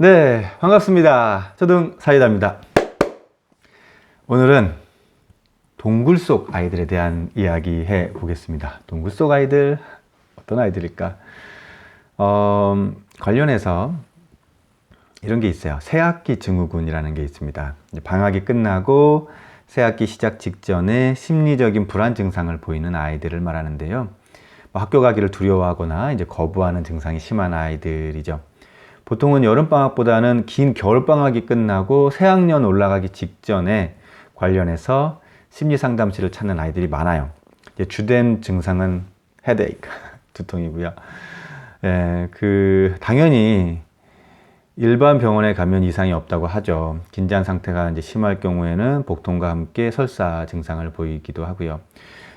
네, 반갑습니다. 초등 사이다입니다. 오늘은 동굴 속 아이들에 대한 이야기 해 보겠습니다. 동굴 속 아이들, 어떤 아이들일까? 어, 관련해서 이런 게 있어요. 새학기 증후군이라는 게 있습니다. 방학이 끝나고 새학기 시작 직전에 심리적인 불안 증상을 보이는 아이들을 말하는데요. 뭐 학교 가기를 두려워하거나 이제 거부하는 증상이 심한 아이들이죠. 보통은 여름방학보다는 긴 겨울방학이 끝나고 새학년 올라가기 직전에 관련해서 심리상담실을 찾는 아이들이 많아요. 주된 증상은 헤데이크, 두통이고요. 예, 그, 당연히 일반 병원에 가면 이상이 없다고 하죠. 긴장 상태가 이제 심할 경우에는 복통과 함께 설사 증상을 보이기도 하고요.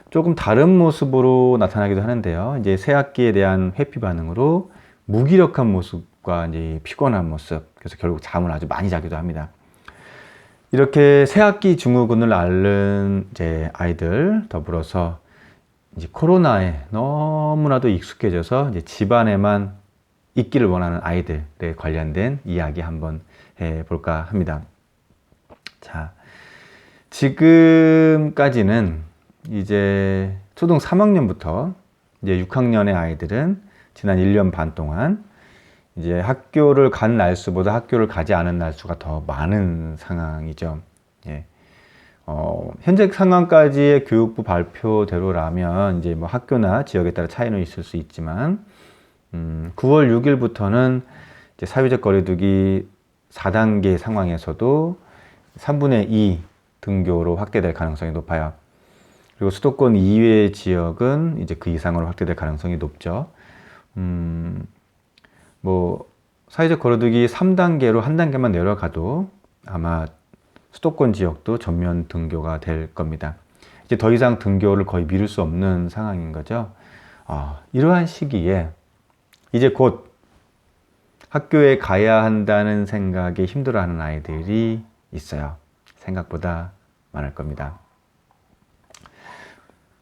조금 다른 모습으로 나타나기도 하는데요. 이제 새 학기에 대한 회피 반응으로 무기력한 모습 과 이제 피곤한 모습, 그래서 결국 잠을 아주 많이 자기도 합니다. 이렇게 새 학기 증후군을 앓는 이제 아이들 더불어서 이제 코로나에 너무나도 익숙해져서 이제 집안에만 있기를 원하는 아이들에 관련된 이야기 한번 해 볼까 합니다. 자, 지금까지는 이제 초등 3학년부터 이제 6학년의 아이들은 지난 1년 반 동안 이제 학교를 간 날수보다 학교를 가지 않은 날수가 더 많은 상황이죠. 예. 어, 현재 상황까지의 교육부 발표대로라면 이제 뭐 학교나 지역에 따라 차이는 있을 수 있지만 음, 9월 6일부터는 이제 사회적 거리두기 4단계 상황에서도 3분의 2 등교로 확대될 가능성이 높아요. 그리고 수도권 이외의 지역은 이제 그 이상으로 확대될 가능성이 높죠. 음, 뭐 사회적 거리두기 3단계로 한 단계만 내려가도 아마 수도권 지역도 전면 등교가 될 겁니다. 이제 더 이상 등교를 거의 미룰 수 없는 상황인 거죠. 아, 이러한 시기에 이제 곧 학교에 가야 한다는 생각에 힘들어하는 아이들이 있어요. 생각보다 많을 겁니다.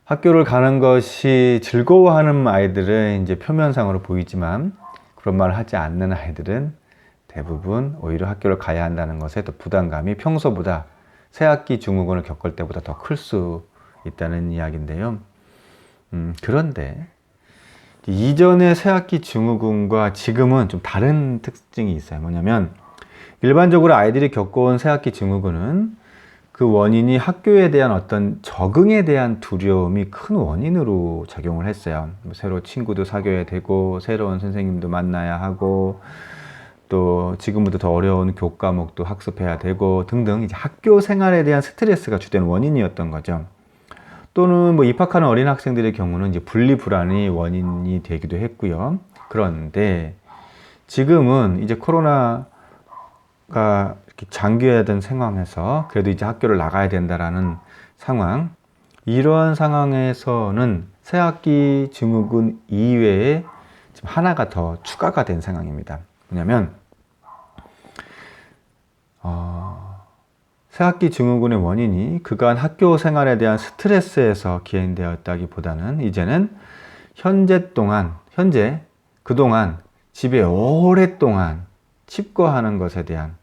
학교를 가는 것이 즐거워하는 아이들은 이제 표면상으로 보이지만 그런 말을 하지 않는 아이들은 대부분 오히려 학교를 가야 한다는 것에 더 부담감이 평소보다 새학기 증후군을 겪을 때보다 더 클 수 있다는 이야기인데요. 음, 그런데 이전의 새학기 증후군과 지금은 좀 다른 특징이 있어요. 뭐냐면 일반적으로 아이들이 겪어온 새학기 증후군은 그 원인이 학교에 대한 어떤 적응에 대한 두려움이 큰 원인으로 작용을 했어요. 뭐 새로 친구도 사귀어야 되고, 새로운 선생님도 만나야 하고, 또 지금부터 더 어려운 교과목도 학습해야 되고, 등등 이제 학교 생활에 대한 스트레스가 주된 원인이었던 거죠. 또는 뭐 입학하는 어린 학생들의 경우는 이제 분리 불안이 원인이 되기도 했고요. 그런데 지금은 이제 코로나 가 이렇게 장기화된 상황에서 그래도 이제 학교를 나가야 된다라는 상황, 이러한 상황에서는 새 학기 증후군 이외에 지금 하나가 더 추가가 된 상황입니다. 뭐냐면 어, 새 학기 증후군의 원인이 그간 학교 생활에 대한 스트레스에서 기인되었다기보다는 이제는 현재 동안 현재 그동안 집에 오랫동안 칩거하는 것에 대한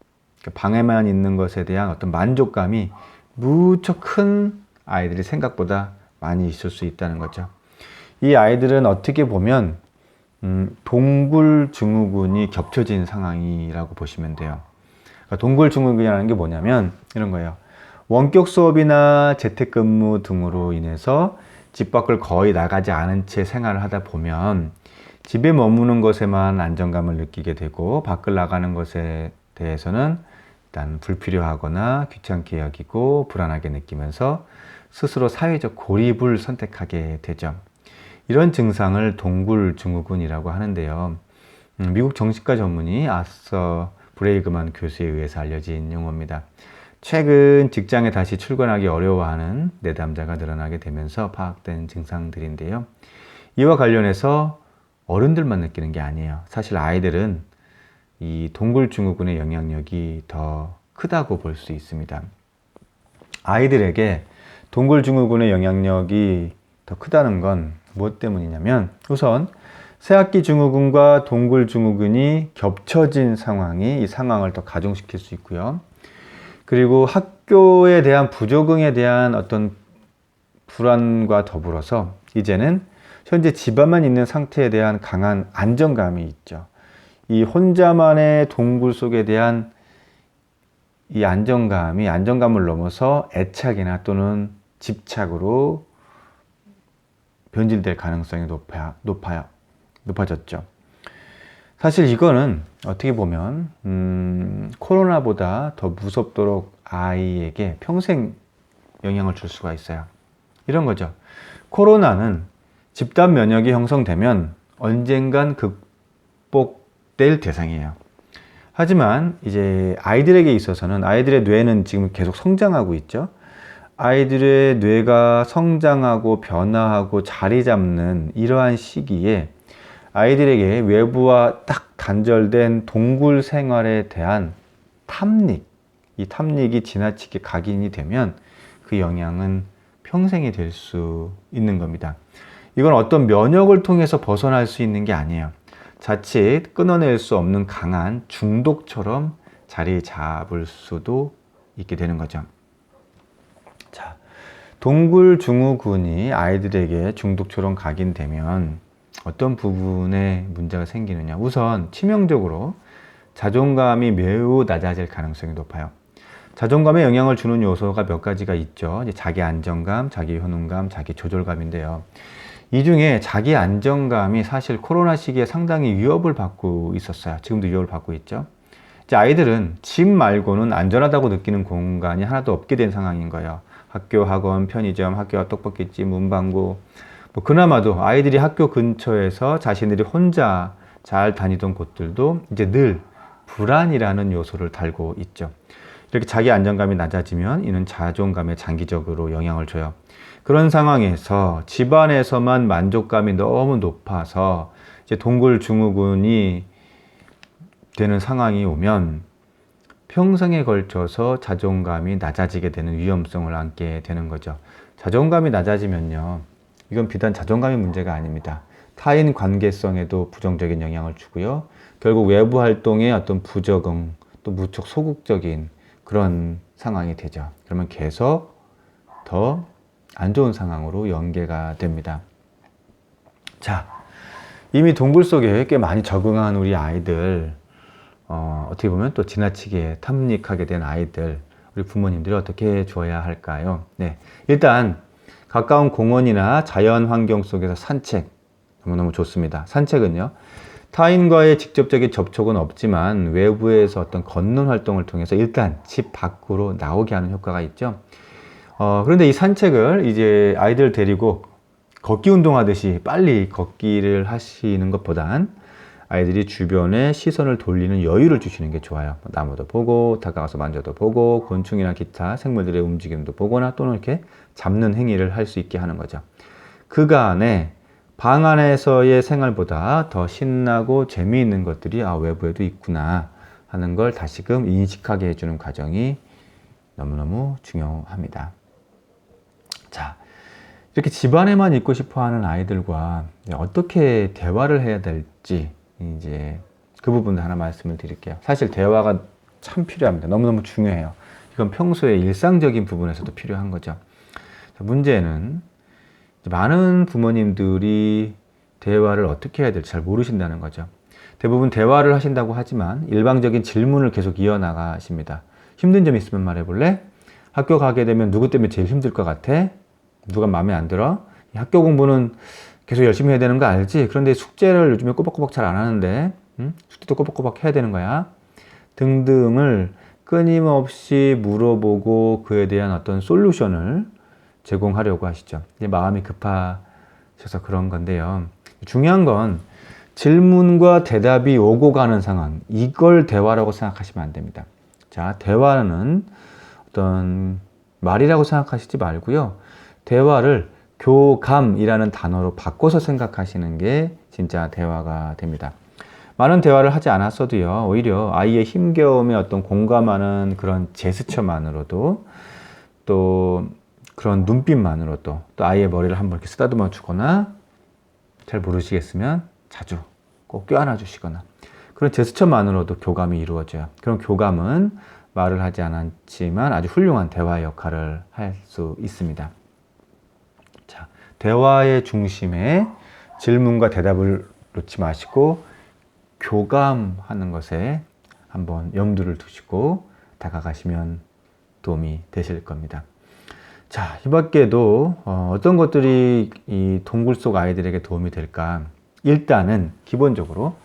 방에만 있는 것에 대한 어떤 만족감이 무척 큰 아이들이 생각보다 많이 있을 수 있다는 거죠. 이 아이들은 어떻게 보면 음, 동굴 증후군이 겹쳐진 상황이라고 보시면 돼요. 그러니까 동굴 증후군이라는 게 뭐냐면 이런 거예요. 원격 수업이나 재택근무 등으로 인해서 집 밖을 거의 나가지 않은 채 생활을 하다 보면 집에 머무는 것에만 안정감을 느끼게 되고 밖을 나가는 것에 대해서는 일단 불필요하거나 귀찮게 여기고 불안하게 느끼면서 스스로 사회적 고립을 선택하게 되죠. 이런 증상을 동굴 증후군이라고 하는데요. 음, 미국 정신과 전문의 아서 브레이그만 교수에 의해서 알려진 용어입니다. 최근 직장에 다시 출근하기 어려워하는 내담자가 늘어나게 되면서 파악된 증상들인데요. 이와 관련해서 어른들만 느끼는 게 아니에요. 사실 아이들은 이 동굴 증후군의 영향력이 더 크다고 볼 수 있습니다. 아이들에게 동굴 증후군의 영향력이 더 크다는 건 무엇 때문이냐면 우선 새학기 증후군과 동굴 증후군이 겹쳐진 상황이 이 상황을 더 가중시킬 수 있고요. 그리고 학교에 대한 부적응에 대한 어떤 불안과 더불어서 이제는 현재 집안만 있는 상태에 대한 강한 안정감이 있죠. 이 혼자만의 동굴 속에 대한 이 안정감이 안정감을 넘어서 애착이나 또는 집착으로 변질될 가능성이 높아, 높아요. 높아졌죠. 사실 이거는 어떻게 보면 음, 코로나보다 더 무섭도록 아이에게 평생 영향을 줄 수가 있어요. 이런 거죠. 코로나는 집단 면역이 형성되면 언젠간 극복 될 대상이에요. 하지만 이제 아이들에게 있어서는 아이들의 뇌는 지금 계속 성장하고 있죠. 아이들의 뇌가 성장하고 변화하고 자리 잡는 이러한 시기에 아이들에게 외부와 딱 단절된 동굴 생활에 대한 탐닉, 이 탐닉이 지나치게 각인이 되면 그 영향은 평생이 될 수 있는 겁니다. 이건 어떤 면역을 통해서 벗어날 수 있는 게 아니에요. 자칫 끊어낼 수 없는 강한 중독처럼 자리 잡을 수도 있게 되는 거죠. 자, 동굴 증후군이 아이들에게 중독처럼 각인되면 어떤 부분에 문제가 생기느냐. 우선 치명적으로 자존감이 매우 낮아질 가능성이 높아요. 자존감에 영향을 주는 요소가 몇 가지가 있죠. 자기 안정감, 자기 효능감, 자기 조절감인데요. 이 중에 자기 안정감이 사실 코로나 시기에 상당히 위협을 받고 있었어요. 지금도 위협을 받고 있죠. 이제 아이들은 집 말고는 안전하다고 느끼는 공간이 하나도 없게 된 상황인 거예요. 학교, 학원, 편의점, 학교 떡볶이집, 문방구. 뭐 그나마도 아이들이 학교 근처에서 자신들이 혼자 잘 다니던 곳들도 이제 늘 불안이라는 요소를 달고 있죠. 이렇게 자기 안정감이 낮아지면 이는 자존감에 장기적으로 영향을 줘요. 그런 상황에서 집안에서만 만족감이 너무 높아서 이제 동굴 증후군이 되는 상황이 오면 평생에 걸쳐서 자존감이 낮아지게 되는 위험성을 안게 되는 거죠. 자존감이 낮아지면요. 이건 비단 자존감의 문제가 아닙니다. 타인 관계성에도 부정적인 영향을 주고요. 결국 외부 활동에 어떤 부적응, 또 무척 소극적인 그런 상황이 되죠. 그러면 계속 더 안 좋은 상황으로 연계가 됩니다. 자, 이미 동굴 속에 꽤 많이 적응한 우리 아이들, 어, 어떻게 보면 또 지나치게 탐닉하게 된 아이들, 우리 부모님들이 어떻게 줘야 할까요? 네. 일단, 가까운 공원이나 자연 환경 속에서 산책, 너무너무 좋습니다. 산책은요, 타인과의 직접적인 접촉은 없지만 외부에서 어떤 걷는 활동을 통해서 일단 집 밖으로 나오게 하는 효과가 있죠. 어, 그런데 이 산책을 이제 아이들 데리고 걷기 운동하듯이 빨리 걷기를 하시는 것보단 아이들이 주변에 시선을 돌리는 여유를 주시는 게 좋아요. 뭐 나무도 보고, 다가가서 만져도 보고, 곤충이나 기타 생물들의 움직임도 보거나 또는 이렇게 잡는 행위를 할 수 있게 하는 거죠. 그간에 방 안에서의 생활보다 더 신나고 재미있는 것들이 아, 외부에도 있구나 하는 걸 다시금 인식하게 해주는 과정이 너무너무 중요합니다. 자, 이렇게 집안에만 있고 싶어 하는 아이들과 어떻게 대화를 해야 될지 이제 그 부분도 하나 말씀을 드릴게요. 사실 대화가 참 필요합니다. 너무너무 중요해요. 이건 평소에 일상적인 부분에서도 필요한 거죠. 문제는 많은 부모님들이 대화를 어떻게 해야 될지 잘 모르신다는 거죠. 대부분 대화를 하신다고 하지만 일방적인 질문을 계속 이어나가십니다. 힘든 점 있으면 말해볼래? 학교 가게 되면 누구 때문에 제일 힘들 것 같아? 누가 마음에 안 들어? 학교 공부는 계속 열심히 해야 되는 거 알지? 그런데 숙제를 요즘에 꼬박꼬박 잘 안 하는데, 응? 숙제도 꼬박꼬박 해야 되는 거야? 등등을 끊임없이 물어보고 그에 대한 어떤 솔루션을 제공하려고 하시죠. 마음이 급하셔서 그런 건데요. 중요한 건 질문과 대답이 오고 가는 상황, 이걸 대화라고 생각하시면 안 됩니다. 자, 대화는 어떤 말이라고 생각하시지 말고요. 대화를 교감이라는 단어로 바꿔서 생각하시는 게 진짜 대화가 됩니다. 많은 대화를 하지 않았어도요, 오히려 아이의 힘겨움에 어떤 공감하는 그런 제스처만으로도 또 그런 눈빛만으로도 또 아이의 머리를 한번 이렇게 쓰다듬어 주거나 잘 모르시겠으면 자주 꼭 껴안아 주시거나 그런 제스처만으로도 교감이 이루어져요. 그런 교감은 말을 하지 않았지만 아주 훌륭한 대화 역할을 할 수 있습니다. 자, 대화의 중심에 질문과 대답을 놓지 마시고 교감하는 것에 한번 염두를 두시고 다가가시면 도움이 되실 겁니다. 자, 이 밖에도 어, 떤 것들이 이 동굴 속 아이들에게 도움이 될까? 일단은 기본적으로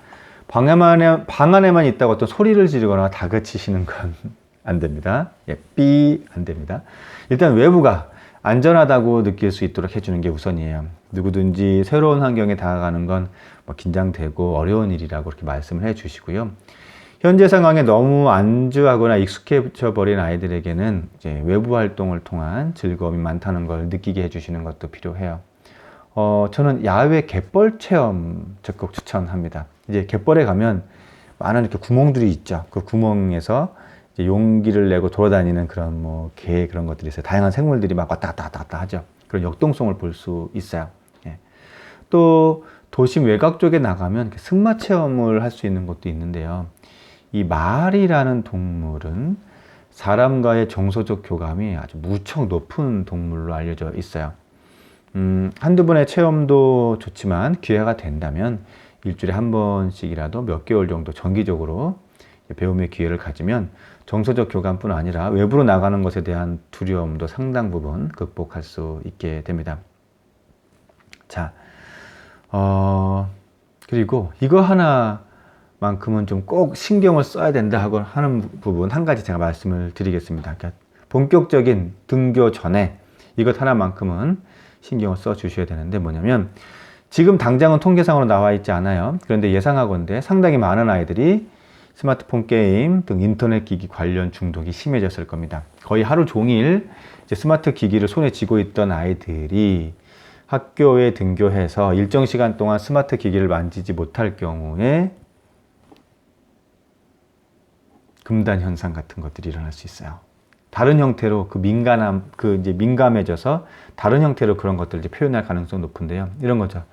방 안에, 방 안에만 있다고 어떤 소리를 지르거나 다그치시는 건 안 됩니다. 예, 삐, 안 됩니다. 일단 외부가 안전하다고 느낄 수 있도록 해주는 게 우선이에요. 누구든지 새로운 환경에 다가가는 건 뭐 긴장되고 어려운 일이라고 그렇게 말씀을 해 주시고요. 현재 상황에 너무 안주하거나 익숙해져 버린 아이들에게는 이제 외부 활동을 통한 즐거움이 많다는 걸 느끼게 해주시는 것도 필요해요. 어, 저는 야외 갯벌 체험 적극 추천합니다. 이제 갯벌에 가면 많은 이렇게 구멍들이 있죠. 그 구멍에서 용기를 내고 돌아다니는 그런 뭐 개 그런 것들이 있어요. 다양한 생물들이 막 왔다 갔다 왔다 갔다 하죠. 그런 역동성을 볼 수 있어요. 예. 또 도심 외곽 쪽에 나가면 승마 체험을 할 수 있는 곳도 있는데요. 이 말이라는 동물은 사람과의 정서적 교감이 아주 무척 높은 동물로 알려져 있어요. 음, 한두 번의 체험도 좋지만 기회가 된다면 일주일에 한 번씩이라도 몇 개월 정도 정기적으로 배움의 기회를 가지면 정서적 교감뿐 아니라 외부로 나가는 것에 대한 두려움도 상당 부분 극복할 수 있게 됩니다. 자, 어, 그리고 이거 하나만큼은 좀 꼭 신경을 써야 된다 하고 하는 부분 한 가지 제가 말씀을 드리겠습니다. 그러니까 본격적인 등교 전에 이것 하나만큼은 신경을 써 주셔야 되는데 뭐냐면 지금 당장은 통계상으로 나와 있지 않아요. 그런데 예상하건대 상당히 많은 아이들이 스마트폰 게임 등 인터넷 기기 관련 중독이 심해졌을 겁니다. 거의 하루 종일 스마트 기기를 손에 쥐고 있던 아이들이 학교에 등교해서 일정 시간 동안 스마트 기기를 만지지 못할 경우에 금단 현상 같은 것들이 일어날 수 있어요. 다른 형태로 그 민감함, 그 이제 민감해져서 다른 형태로 그런 것들을 이제 표현할 가능성 높은데요. 이런 거죠.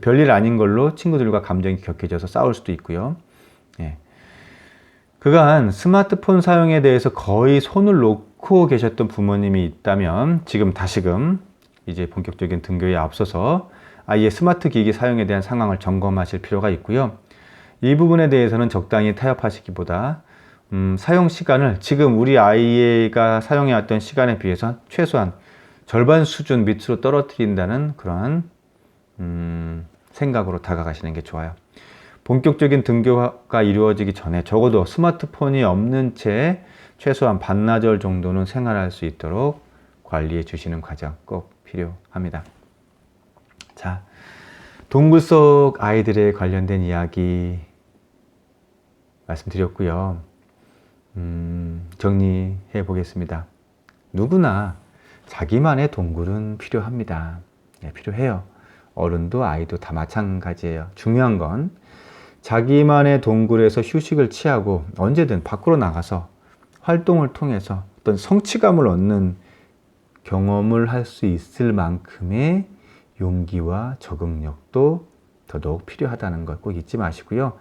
별일 아닌 걸로 친구들과 감정이 격해져서 싸울 수도 있고요. 예. 그간 스마트폰 사용에 대해서 거의 손을 놓고 계셨던 부모님이 있다면 지금 다시금 이제 본격적인 등교에 앞서서 아이의 스마트 기기 사용에 대한 상황을 점검하실 필요가 있고요. 이 부분에 대해서는 적당히 타협하시기보다 음, 사용 시간을 지금 우리 아이가 사용해왔던 시간에 비해서 최소한 절반 수준 밑으로 떨어뜨린다는 그러한 음, 생각으로 다가가시는 게 좋아요. 본격적인 등교가 이루어지기 전에 적어도 스마트폰이 없는 채 최소한 반나절 정도는 생활할 수 있도록 관리해 주시는 과정 꼭 필요합니다. 자, 동굴 속 아이들에 관련된 이야기 말씀드렸고요. 음, 정리해 보겠습니다. 누구나 자기만의 동굴은 필요합니다. 네, 필요해요. 어른도 아이도 다 마찬가지예요. 중요한 건 자기만의 동굴에서 휴식을 취하고 언제든 밖으로 나가서 활동을 통해서 어떤 성취감을 얻는 경험을 할 수 있을 만큼의 용기와 적응력도 더더욱 필요하다는 걸꼭 잊지 마시고요.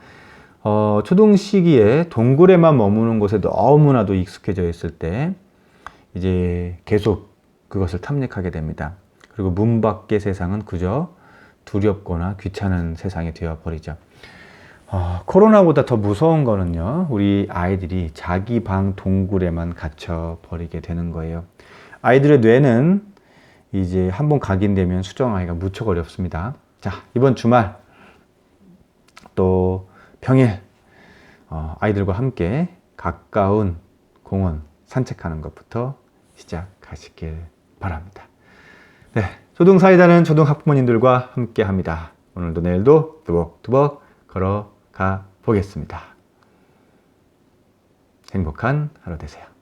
어, 초동 시기에 동굴에만 머무는 곳에 너무나도 익숙해져 있을 때 이제 계속 그것을 탐닉하게 됩니다. 그리고 문 밖의 세상은 그저 두렵거나 귀찮은 세상이 되어버리죠. 어, 코로나보다 더 무서운 거는요, 우리 아이들이 자기 방 동굴에만 갇혀 버리게 되는 거예요. 아이들의 뇌는 이제 한 번 각인되면 수정하기가 무척 어렵습니다. 자, 이번 주말 또 평일 어, 아이들과 함께 가까운 공원 산책하는 것부터 시작하시길 바랍니다. 네, 초등사이다는 초등학부모님들과 함께 합니다. 오늘도 내일도 두벅두벅 걸어 가 보겠습니다. 행복한 하루 되세요.